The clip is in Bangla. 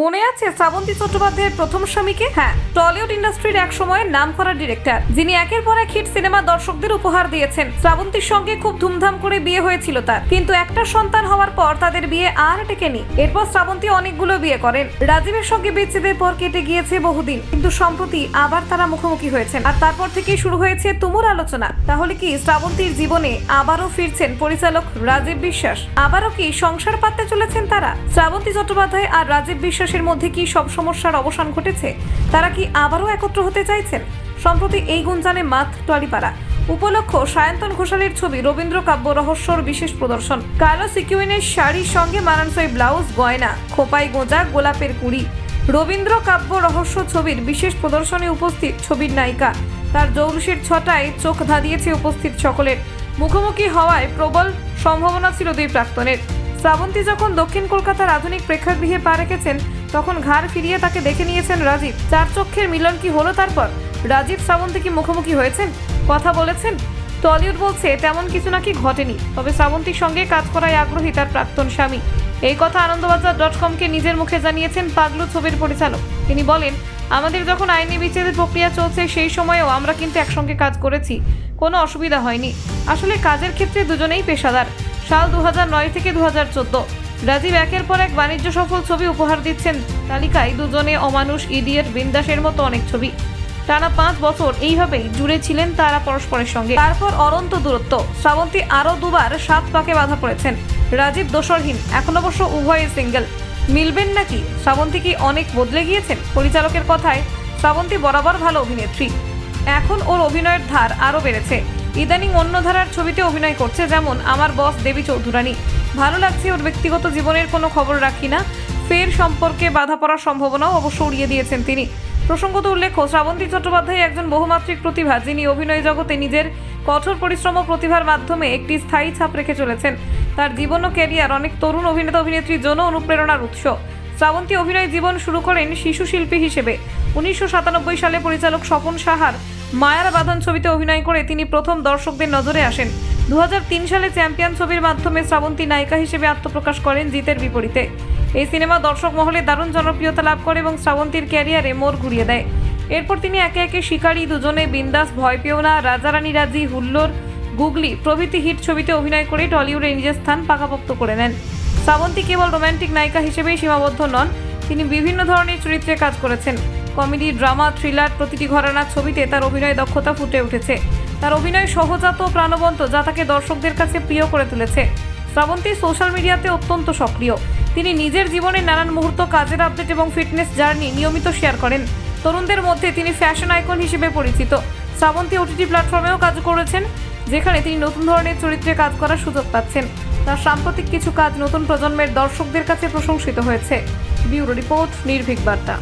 মনে আছে শ্রাবন্তী চট্টোপাধ্যায়ের প্রথম স্বামীকে? হ্যাঁ। টলিউড ইন্ডাস্ট্রির এক সময়ের নাম করা ডিরেক্টর, যিনি একের পর এক হিট সিনেমা দর্শকদের উপহার দিয়েছেন। শ্রাবন্তীর সঙ্গে খুব ধুমধাম করে বিয়ে হয়েছিল তার। কিন্তু একটা সন্তান হওয়ার পর তাদের বিয়ে আর টেকেনি। এরপর শ্রাবন্তী অনেকগুলো বিয়ে করেন। রাজীবের সঙ্গে বিচ্ছেদের পর কেটে গিয়েছে বহুদিন। কিন্তু সম্প্রতি আবার তারা মুখোমুখি হয়েছেন। আর তারপর থেকেই শুরু হয়েছে তুমুল আলোচনা। তাহলে কি শ্রাবন্তীর জীবনে আবারও ফিরছেন পরিচালক রাজীব বিশ্বাস? আবারও কি সংসার পাততে চলেছেন তারা? শ্রাবন্তী চট্টোপাধ্যায় আর রাজীব বিশ্বাসের মধ্যে কি সব সমস্যার অবসান ঘটেছে? তারা কি আবারও একত্র হতে চাইছেন? সম্প্রতি এই গুঞ্জানে মাত টলিপাড়া উপলক্ষ সায়ন্তন ঘোষালের ছবি রবীন্দ্র কাব্য রহস্যর বিশেষ প্রদর্শন। কালো সিকিউইনের শাড়ির সঙ্গে মানানসই ব্লাউজ, গয়না, খোপাই গোঁজা, গোলাপের কুড়ি। রবীন্দ্র কাব্য রহস্য ছবির বিশেষ প্রদর্শনে উপস্থিত ছবির নায়িকা। তার জৌলুসের ছটায় চোখ ধাঁধিয়েছে উপস্থিত সকলের। মুখোমুখি হওয়ায় প্রবল সম্ভাবনা ছিল দুই প্রাক্তনের। শ্রাবন্তী যখন দক্ষিণ কলকাতার আধুনিক প্রেক্ষাগৃহে পা রেখেছেন তখন ঘাড় ফিরিয়ে তাকে দেখে নিয়েছেন রাজীব। চার চক্ষের মিলন কি হলো তারপর? রাজীব শ্রাবন্তী কি মুখোমুখি হয়েছেন? কথা বলেছেন? টলিউড বলছে, তেমন কিছু নাকি ঘটেনি। তবে শ্রাবন্তীর সঙ্গে কাজ করায় আগ্রহী তার প্রাক্তন স্বামী। এই কথা আনন্দবাজার ডট কমকে নিজের মুখে জানিয়েছেন পাগলু ছবির পরিচালক। তিনি বলেন, আমাদের যখন আইনি বিচ্ছেদের প্রক্রিয়া চলছে, সেই সময়েও আমরা কিন্তু একসঙ্গে কাজ করেছি। কোনো অসুবিধা হয়নি। আসলে কাজের ক্ষেত্রে দুজনেই পেশাদার। সাল দু থেকে দু হাজার চোদ্দ। রাজীব একের পর এক বাণিজ্য সফল ছবি উপহার দিচ্ছেন তালিকায় দুজনে অমানুষ, ইডিয়েট, বিন্দাসের মতো অনেক ছবি। টানা পাঁচ বছর এইভাবেই জুড়ে ছিলেন তারা পরস্পরের সঙ্গে। তারপর অনন্ত দূরত্ব, শ্রাবন্তী আরও দুবার সাত পাকে বাধা পড়েছেন। রাজীব দোসরহীন, এখন অবশ্য উভয়ে সিঙ্গেল। মিলবেন নাকি? শ্রাবন্তী কি অনেক বদলে গিয়েছেন? পরিচালকের কথায়, শ্রাবন্তী বরাবর ভালো অভিনেত্রী। এখন ওর অভিনয়ের ধার আরও বেড়েছে। ইদানিং অন্য ধারার ছবিতে অভিনয় করছে যেমন আমার বস দেবী চৌধুরানী। ভালো লাগছে, ওর ব্যক্তিগত জীবনের কোনো খবর রাখি না। ফের সম্পর্কে বাধা পড়ার সম্ভাবনাও অবশ্য উড়িয়ে দিয়েছেন তিনি। প্রসঙ্গত উল্লেখ্য, শ্রাবন্তী চট্টোপাধ্যায় একজন বহুমাত্রিক প্রতিভা, যিনি অভিনয় জগতে নিজের কঠোর পরিশ্রম ও প্রতিভার মাধ্যমে একটি স্থায়ী ছাপ রেখে চলেছেন। তার জীবন ও ক্যারিয়ার অনেক তরুণ অভিনেতা অভিনেত্রীর জন্য অনুপ্রেরণার উৎস। শ্রাবন্তী অভিনয় জীবন শুরু করেন শিশু শিল্পী হিসেবে। উনিশশো সাতানব্বই সালে পরিচালক স্বপন সাহার মায়ার বাঁধন ছবিতে অভিনয় করে তিনি প্রথম দর্শকদের নজরে আসেন। দু হাজার তিন সালে চ্যাম্পিয়ন ছবির মাধ্যমে শ্রাবন্তী নায়িকা হিসেবে আত্মপ্রকাশ করেন জিতের বিপরীতে। এই সিনেমা দর্শক মহলে দারুণ জনপ্রিয়তা লাভ করে এবং শ্রাবন্তীর ক্যারিয়ারে মোড় ঘুরিয়ে দেয়। এরপর তিনি একে একে শিকারী দুজনে বিন্দাস, ভয় পেও না, রাজারানী রাজি হুল্লোর গুগলি প্রভৃতি হিট ছবিতে অভিনয় করে টলিউডে নিজের স্থান পাকাপোক্ত করে নেন। শ্রাবন্তী কেবল রোম্যান্টিক নায়িকা হিসেবেই সীমাবদ্ধ নন, তিনি বিভিন্ন ধরনের চরিত্রে কাজ করেছেন। কমেডি, ড্রামা, থ্রিলার প্রতিটি ঘরানার ছবিতে তার অভিনয় দক্ষতা ফুটে উঠেছে। তার অভিনয় সহজাত প্রাণবন্ত, যা তাকে দর্শকদের কাছে প্রিয় করে তুলেছে। শ্রাবন্তী সোশ্যাল মিডিয়াতে অত্যন্ত সক্রিয়। তিনি নিজের জীবনের নানান মুহূর্ত, কাজের আপডেট এবং ফিটনেস জার্নি নিয়মিত শেয়ার করেন। তরুণদের মধ্যে তিনি ফ্যাশন আইকন হিসেবে পরিচিত। শ্রাবন্তী ওটিটি প্ল্যাটফর্মেও কাজ করেছেন, যেখানে তিনি নতুন ধরনের চরিত্রে কাজ করার সুযোগ পাচ্ছেন। তার সাম্প্রতিক কিছু কাজ নতুন প্রজন্মের দর্শকদের কাছে প্রশংসিত হয়েছে। ব্যুরো রিপোর্ট, নির্ভীক বার্তা।